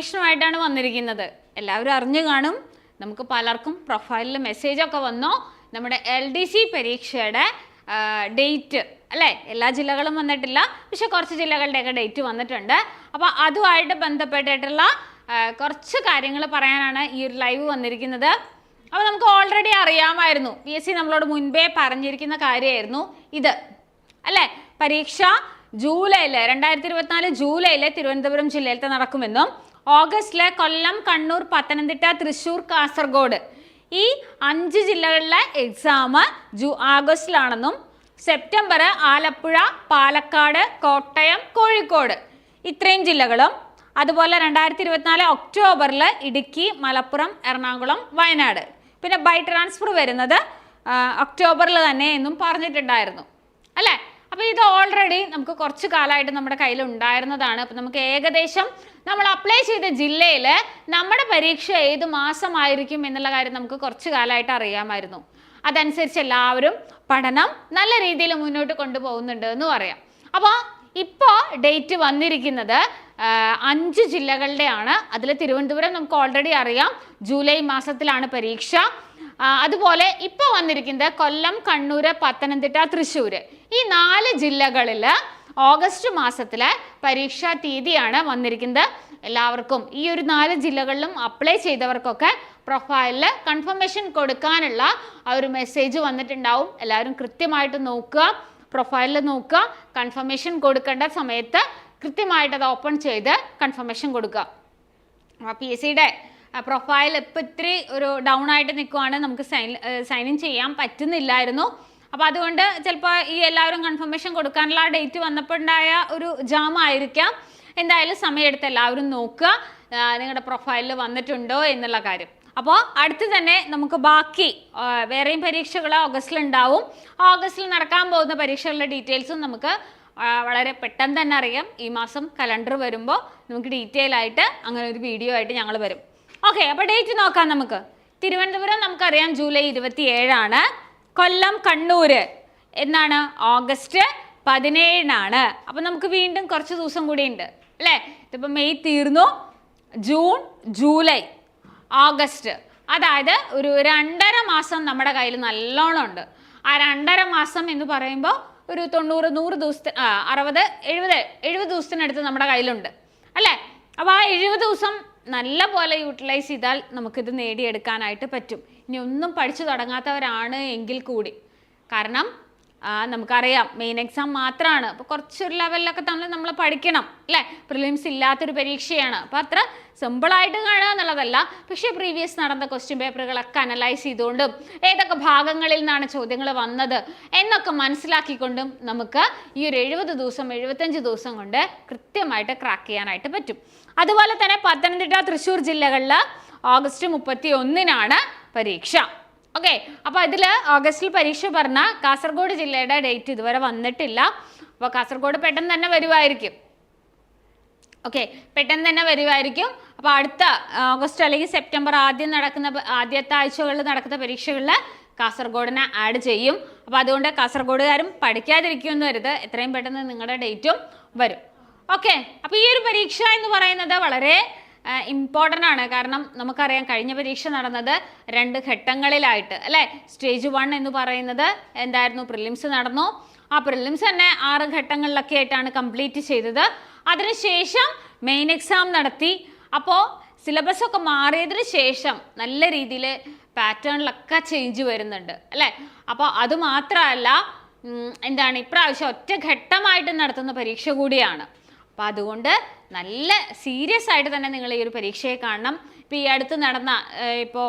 ഇൻഫർമേഷനുമായിട്ടാണ് വന്നിരിക്കുന്നത്. എല്ലാവരും അറിഞ്ഞു കാണും. നമുക്ക് പലർക്കും പ്രൊഫൈലിൽ മെസ്സേജൊക്കെ വന്നോ? നമ്മുടെ എൽ ഡി സി പരീക്ഷയുടെ ഡേറ്റ് അല്ലേ? എല്ലാ ജില്ലകളും വന്നിട്ടില്ല. പക്ഷെ കുറച്ച് ജില്ലകളുടെയൊക്കെ ഡേറ്റ് വന്നിട്ടുണ്ട്. അപ്പോൾ അതുമായിട്ട് ബന്ധപ്പെട്ടിട്ടുള്ള കുറച്ച് കാര്യങ്ങൾ പറയാനാണ് ഈ ഒരു ലൈവ് വന്നിരിക്കുന്നത്. അപ്പോൾ നമുക്ക് ഓൾറെഡി അറിയാമായിരുന്നു. പി എസ് സി നമ്മളോട് മുൻപേ പറഞ്ഞിരിക്കുന്ന കാര്യമായിരുന്നു ഇത്. അല്ലേ? പരീക്ഷ ജൂലൈയിൽ രണ്ടായിരത്തി ഇരുപത്തിനാല് ജൂലൈയിൽ തിരുവനന്തപുരം ജില്ലയിലത്തെ നടക്കുമെന്നും ഓഗസ്റ്റിലെ കൊല്ലം കണ്ണൂർ പത്തനംതിട്ട തൃശ്ശൂർ കാസർഗോഡ്. ഈ അഞ്ച് ജില്ലകളിലെ എക്സാം ജൂ ആഗസ്റ്റിലാണെന്നും സെപ്റ്റംബർ ആലപ്പുഴ പാലക്കാട് കോട്ടയം കോഴിക്കോട്. ഇത്രയും ജില്ലകളും. അതുപോലെ രണ്ടായിരത്തി ഇരുപത്തിനാല് ഒക്ടോബറിൽ ഇടുക്കി മലപ്പുറം എറണാകുളം വയനാട്. പിന്നെ ബൈ ട്രാൻസ്ഫർ വരുന്നത് ഒക്ടോബറിൽ തന്നെ എന്നും പറഞ്ഞിട്ടുണ്ടായിരുന്നു. അല്ലേ? അപ്പോൾ ഇത് ഓൾറെഡി നമുക്ക് കുറച്ച് കാലമായിട്ട് നമ്മുടെ കയ്യിൽ ഉണ്ടായിരുന്നതാണ്. അപ്പോൾ നമുക്ക് ഏകദേശം നമ്മൾ അപ്ലൈ ചെയ്ത ജില്ലയിൽ നമ്മുടെ പരീക്ഷ ഏത് മാസമായിരിക്കും എന്നുള്ള കാര്യം നമുക്ക് കുറച്ച് കാലമായിട്ട് അറിയാമായിരുന്നു. അതനുസരിച്ച് എല്ലാവരും പഠനം നല്ല രീതിയിൽ മുന്നോട്ട് കൊണ്ടുപോകുന്നുണ്ട് എന്ന് പറയാം. അപ്പോൾ ഇപ്പോൾ ഡേറ്റ് വന്നിരിക്കുന്നത് അഞ്ച് ജില്ലകളുടെയാണ്. അതിൽ തിരുവനന്തപുരം നമുക്ക് ഓൾറെഡി അറിയാം. ജൂലൈ മാസത്തിലാണ് പരീക്ഷ. അതുപോലെ ഇപ്പോൾ വന്നിരിക്കുന്നത് കൊല്ലം കണ്ണൂർ പത്തനംതിട്ട തൃശ്ശൂർ ഈ നാല് ജില്ലകളിൽ ഓഗസ്റ്റ് മാസത്തിലെ പരീക്ഷാ തീയതിയാണ് വന്നിരിക്കുന്നത്. എല്ലാവർക്കും ഈ ഒരു നാല് ജില്ലകളിലും അപ്ലൈ ചെയ്തവർക്കൊക്കെ പ്രൊഫൈലിൽ കൺഫർമേഷൻ കൊടുക്കാനുള്ള ആ ഒരു മെസ്സേജ് വന്നിട്ടുണ്ടാവും. എല്ലാവരും കൃത്യമായിട്ട് നോക്കുക പ്രൊഫൈലിൽ നോക്കുക കൺഫർമേഷൻ കൊടുക്കേണ്ട സമയത്ത് കൃത്യമായിട്ട് അത് ഓപ്പൺ ചെയ്ത് കൺഫർമേഷൻ കൊടുക്കുക. പി എസ് സിയുടെ പ്രൊഫൈൽ ഇപ്പം ഇത്തിരി ഒരു ഡൗൺ ആയിട്ട് നിൽക്കുവാണ് നമുക്ക് സൈൻ സൈൻ ഇൻ ചെയ്യാൻ പറ്റുന്നില്ലായിരുന്നു. അപ്പോൾ അതുകൊണ്ട് ചിലപ്പോൾ ഈ എല്ലാവരും കൺഫർമേഷൻ കൊടുക്കാനുള്ള ഡേറ്റ് വന്നപ്പോഴുണ്ടായ ഒരു ജാം ആയിരിക്കാം. എന്തായാലും സമയമെടുത്ത് എല്ലാവരും നോക്കുക. നിങ്ങളുടെ പ്രൊഫൈലിൽ വന്നിട്ടുണ്ടോ എന്നുള്ള കാര്യം. അപ്പോൾ അടുത്ത് തന്നെ നമുക്ക് ബാക്കി വേറെയും പരീക്ഷകൾ ഓഗസ്റ്റിൽ ഉണ്ടാവും ഓഗസ്റ്റിൽ നടക്കാൻ പോകുന്ന പരീക്ഷകളുടെ ഡീറ്റെയിൽസും നമുക്ക് വളരെ പെട്ടെന്ന് തന്നെ അറിയാം. ഈ മാസം കലണ്ടർ വരുമ്പോൾ നമുക്ക് ഡീറ്റെയിൽ ആയിട്ട് അങ്ങനെ ഒരു വീഡിയോ ആയിട്ട് ഞങ്ങൾ വരും. ഓക്കെ അപ്പോൾ ഡേറ്റ് നോക്കാം നമുക്ക്. തിരുവനന്തപുരം നമുക്കറിയാം ജൂലൈ ഇരുപത്തി ഏഴാണ് കൊല്ലം കണ്ണൂർ എന്നാണ് ഓഗസ്റ്റ് പതിനേഴിനാണ്. അപ്പം നമുക്ക് വീണ്ടും കുറച്ച് ദിവസം കൂടി ഉണ്ട് അല്ലേ? ഇതിപ്പോൾ മെയ് തീർന്നു. ജൂൺ ജൂലൈ ഓഗസ്റ്റ് അതായത് ഒരു രണ്ടര മാസം നമ്മുടെ കയ്യിൽ നല്ലോണം ഉണ്ട്. ആ രണ്ടര മാസം എന്ന് പറയുമ്പോൾ ഒരു തൊണ്ണൂറ് നൂറ് ദിവസത്തെ ആ അറുപത് എഴുപത് എഴുപത് ദിവസത്തിനടുത്ത് നമ്മുടെ കയ്യിലുണ്ട് അല്ലേ? അപ്പോൾ ആ എഴുപത് ദിവസം നല്ല പോലെ യൂട്ടിലൈസ് ചെയ്താൽ നമുക്കിത് നേടിയെടുക്കാനായിട്ട് പറ്റും. ഇനി ഒന്നും പഠിച്ചു തുടങ്ങാത്തവരാണ് എങ്കിൽ കൂടി. കാരണം നമുക്കറിയാം മെയിൻ എക്സാം മാത്രമാണ് അപ്പോൾ കുറച്ചൊരു ലെവലിലൊക്കെ നമ്മൾ നമ്മൾ പഠിക്കണം അല്ലേ? പ്രിലിംസ് ഇല്ലാത്തൊരു പരീക്ഷയാണ്. അപ്പോൾ അത്ര സിമ്പിളായിട്ട് കാണുക എന്നുള്ളതല്ല. പക്ഷേ പ്രീവിയസ് നടന്ന ക്വസ്റ്റ്യൻ പേപ്പറുകളൊക്കെ അനലൈസ് ചെയ്തുകൊണ്ടും ഏതൊക്കെ ഭാഗങ്ങളിൽ നിന്നാണ് ചോദ്യങ്ങൾ വന്നത് എന്നൊക്കെ മനസ്സിലാക്കിക്കൊണ്ടും നമുക്ക് ഈ ഒരു എഴുപത് ദിവസം എഴുപത്തഞ്ച് ദിവസം കൊണ്ട് കൃത്യമായിട്ട് ക്രാക്ക് ചെയ്യാനായിട്ട് പറ്റും. അതുപോലെ തന്നെ പത്തനംതിട്ട തൃശ്ശൂർ ജില്ലകളിൽ ഓഗസ്റ്റ് മുപ്പത്തി ഒന്നിനാണ് പരീക്ഷ. ഓക്കെ അപ്പോൾ ഇതിൽ ഓഗസ്റ്റിൽ പരീക്ഷ പറഞ്ഞ കാസർഗോഡ് ജില്ലയുടെ ഡേറ്റ് ഇതുവരെ വന്നിട്ടില്ല. അപ്പോൾ കാസർഗോഡ് പെട്ടെന്ന് തന്നെ വരുമായിരിക്കും ഓക്കെ പെട്ടെന്ന് തന്നെ വരുമായിരിക്കും അപ്പോൾ അടുത്ത ഓഗസ്റ്റ് അല്ലെങ്കിൽ സെപ്റ്റംബർ ആദ്യം നടക്കുന്ന ആദ്യത്തെ ആഴ്ചകളിൽ നടക്കുന്ന പരീക്ഷകളിൽ കാസർഗോഡിനെ ആഡ് ചെയ്യും. അപ്പോൾ അതുകൊണ്ട് കാസർഗോഡുകാരും പഠിക്കാതിരിക്കുമെന്ന് വരുത് എത്രയും പെട്ടെന്ന് നിങ്ങളുടെ ഡേറ്റും വരും. ഓക്കെ അപ്പോൾ ഈ ഒരു പരീക്ഷ എന്ന് പറയുന്നത് വളരെ ഇമ്പോർട്ടന്റ് ആണ്. കാരണം നമുക്കറിയാം കഴിഞ്ഞ പരീക്ഷ നടന്നത് രണ്ട് ഘട്ടങ്ങളിലായിട്ട് അല്ലേ? സ്റ്റേജ് വൺ എന്ന് പറയുന്നത് എന്തായിരുന്നു? പ്രിലിംസ് നടന്നു. ആ പ്രിലിംസ് തന്നെ ആറ് ഘട്ടങ്ങളിലൊക്കെ ആയിട്ടാണ് കംപ്ലീറ്റ് ചെയ്തത്. അതിനുശേഷം മെയിൻ എക്സാം നടത്തി. അപ്പോൾ സിലബസ് ഒക്കെ മാറിയതിന് ശേഷം നല്ല രീതിയിൽ പാറ്റേണിലൊക്കെ ചേഞ്ച് വരുന്നുണ്ട് അല്ലേ? അപ്പോൾ അത് മാത്രമല്ല എന്താണ്? ഇപ്രാവശ്യം ഒറ്റ ഘട്ടമായിട്ട് നടത്തുന്ന പരീക്ഷ കൂടിയാണ്. അപ്പോൾ അതുകൊണ്ട് നല്ല സീരിയസ് ആയിട്ട് തന്നെ നിങ്ങൾ ഈ ഒരു പരീക്ഷയെ കാണണം. ഇപ്പോൾ ഈ അടുത്ത് നടന്ന ഇപ്പോൾ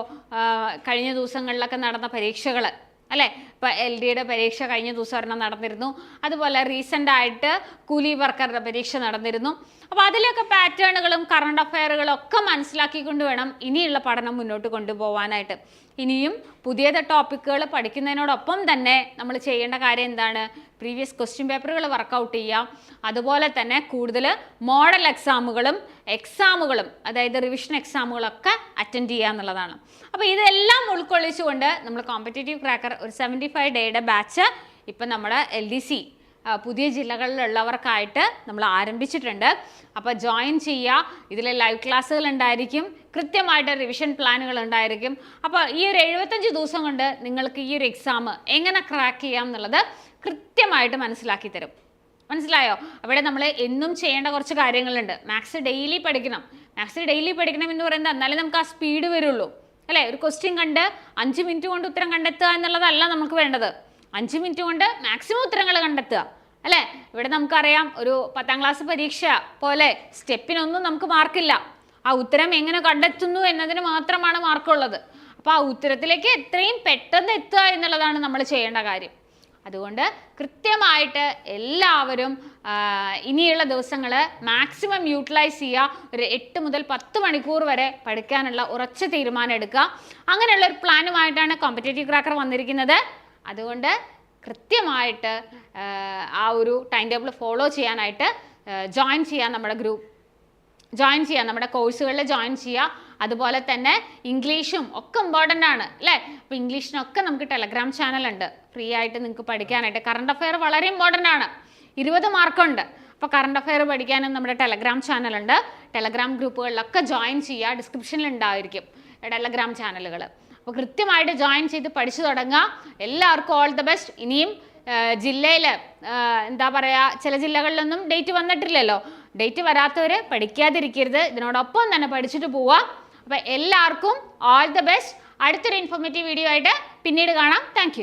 കഴിഞ്ഞ ദിവസങ്ങളിലൊക്കെ നടന്ന പരീക്ഷകൾ അല്ലേ? ഇപ്പോൾ എൽ ഡിയുടെ പരീക്ഷ കഴിഞ്ഞ ദിവസം ഒരെണ്ണം നടന്നിരുന്നു. അതുപോലെ റീസെന്റ് ആയിട്ട് കൂലി വർക്കറുടെ പരീക്ഷ നടന്നിരുന്നു. അപ്പോൾ അതിലൊക്കെ പാറ്റേണുകളും കറണ്ട് അഫയറുകളും ഒക്കെ മനസ്സിലാക്കിക്കൊണ്ട് വേണം ഇനിയുള്ള പഠനം മുന്നോട്ട് കൊണ്ടുപോകാനായിട്ട് ഇനിയും പുതിയ ടോപ്പിക്കുകൾ പഠിക്കുന്നതിനോടൊപ്പം തന്നെ നമ്മൾ ചെയ്യേണ്ട കാര്യം എന്താണ്? പ്രീവിയസ് ക്വസ്റ്റ്യൻ പേപ്പറുകൾ വർക്കൗട്ട് ചെയ്യാം. അതുപോലെ തന്നെ കൂടുതൽ മോഡൽ എക്സാമുകളും എക്സാമുകളും അതായത് റിവിഷൻ എക്സാമുകളൊക്കെ അറ്റൻഡ് ചെയ്യുക എന്നുള്ളതാണ് അപ്പോൾ ഇതെല്ലാം ഉൾക്കൊള്ളിച്ചുകൊണ്ട് നമ്മൾ കോമ്പറ്റേറ്റീവ് ക്രാക്കർ ഒരു സെവന്റി ഫൈവ് ഡേയുടെ ബാച്ച് ഇപ്പം നമ്മുടെ എൽ ഡി സി പുതിയ ജില്ലകളിലുള്ളവർക്കായിട്ട് നമ്മൾ ആരംഭിച്ചിട്ടുണ്ട്. അപ്പോൾ ജോയിൻ ചെയ്യുക. ഇതിൽ ലൈവ് ക്ലാസ്സുകൾ ഉണ്ടായിരിക്കും. കൃത്യമായിട്ട് റിവിഷൻ പ്ലാനുകൾ ഉണ്ടായിരിക്കും. അപ്പോൾ ഈ ഒരു എഴുപത്തഞ്ച് ദിവസം കൊണ്ട് നിങ്ങൾക്ക് ഈ ഒരു എക്സാം എങ്ങനെ ക്രാക്ക് ചെയ്യാം എന്നുള്ളത് കൃത്യമായിട്ട് മനസ്സിലാക്കി തരും. മനസ്സിലായോ? അവിടെ നമ്മൾ എന്നും ചെയ്യേണ്ട കുറച്ച് കാര്യങ്ങളുണ്ട്. മാത്സ് ഡെയിലി പഠിക്കണം. മാത്സ് ഡെയിലി പഠിക്കണം എന്ന് പറയുന്നത് എന്നാലേ നമുക്ക് ആ സ്പീഡ് വരുള്ളൂ. അല്ലേ? ഒരു ക്വസ്റ്റ്യൻ കണ്ട് അഞ്ച് മിനിറ്റ് കൊണ്ട് ഉത്തരം കണ്ടെത്തുക എന്നുള്ളതല്ല നമുക്ക് വേണ്ടത്. അഞ്ച് മിനിറ്റ് കൊണ്ട് മാക്സിമം ഉത്തരങ്ങൾ കണ്ടെത്തുക. അല്ലേ? ഇവിടെ നമുക്കറിയാം ഒരു പത്താം ക്ലാസ് പരീക്ഷ പോലെ സ്റ്റെപ്പിനൊന്നും നമുക്ക് മാർക്കില്ല ആ ഉത്തരം എങ്ങനെ കണ്ടെത്തുന്നു എന്നതിന് മാത്രമാണ് മാർക്കുള്ളത് അപ്പോൾ ആ ഉത്തരത്തിലേക്ക് എത്രയും പെട്ടെന്ന് എത്തുക എന്നുള്ളതാണ് നമ്മൾ ചെയ്യേണ്ട കാര്യം. അതുകൊണ്ട് കൃത്യമായിട്ട് എല്ലാവരും ഇനിയുള്ള ദിവസങ്ങൾ മാക്സിമം യൂട്ടിലൈസ് ചെയ്യുക. ഒരു എട്ട് മുതൽ പത്ത് മണിക്കൂർ വരെ പഠിക്കാനുള്ള ഉറച്ച തീരുമാനം എടുക്കുക. അങ്ങനെയുള്ള ഒരു പ്ലാനുമായിട്ടാണ് കോമ്പറ്റേറ്റീവ് ക്രാക്കർ വന്നിരിക്കുന്നത്. അതുകൊണ്ട് കൃത്യമായിട്ട് ആ, ഒരു ടൈം ടേബിൾ ഫോളോ ചെയ്യാനായിട്ട് ജോയിൻ ചെയ്യാൻ നമ്മുടെ ഗ്രൂപ്പ് ജോയിൻ ചെയ്യുക നമ്മുടെ കോഴ്സുകളിൽ ജോയിൻ ചെയ്യുക. അതുപോലെ തന്നെ ഇംഗ്ലീഷും ഒക്കെ ഇമ്പോർട്ടന്റ് ആണ് അല്ലേ? അപ്പോൾ ഇംഗ്ലീഷിനൊക്കെ നമുക്ക് ടെലഗ്രാം ഉണ്ട്. ഫ്രീ ആയിട്ട് നിങ്ങൾക്ക് പഠിക്കാനായിട്ട്. കറണ്ട് അഫെയർ വളരെ ഇമ്പോർട്ടന്റ് ആണ്. ഇരുപത് മാർക്കുണ്ട് അപ്പോൾ കറണ്ട് അഫെയർ പഠിക്കാനും നമ്മുടെ ടെലഗ്രാം ചാനലുണ്ട് ടെലഗ്രാം ഗ്രൂപ്പുകളിലൊക്കെ ജോയിൻ ചെയ്യുക. ഡിസ്ക്രിപ്ഷനിൽ ഉണ്ടായിരിക്കും ടെലഗ്രാം ചാനലുകൾ അപ്പോൾ കൃത്യമായിട്ട് ജോയിൻ ചെയ്ത് പഠിച്ചു തുടങ്ങുക. എല്ലാവർക്കും ഓൾ ദ ബെസ്റ്റ് ഇനിയും ജില്ലയിൽ എന്താ പറയുക ചില ജില്ലകളിലൊന്നും ഡേറ്റ് വന്നിട്ടില്ലല്ലോ. ഡേറ്റ് വരാത്തവർ പഠിക്കാതിരിക്കരുത്. ഇതിനോടൊപ്പം തന്നെ പഠിച്ചിട്ട് പോവുക. അപ്പോൾ എല്ലാവർക്കും ഓൾ ദ ബെസ്റ്റ് അടുത്തൊരു ഇൻഫോർമേറ്റീവ് വീഡിയോ ആയിട്ട് പിന്നീട് കാണാം. താങ്ക്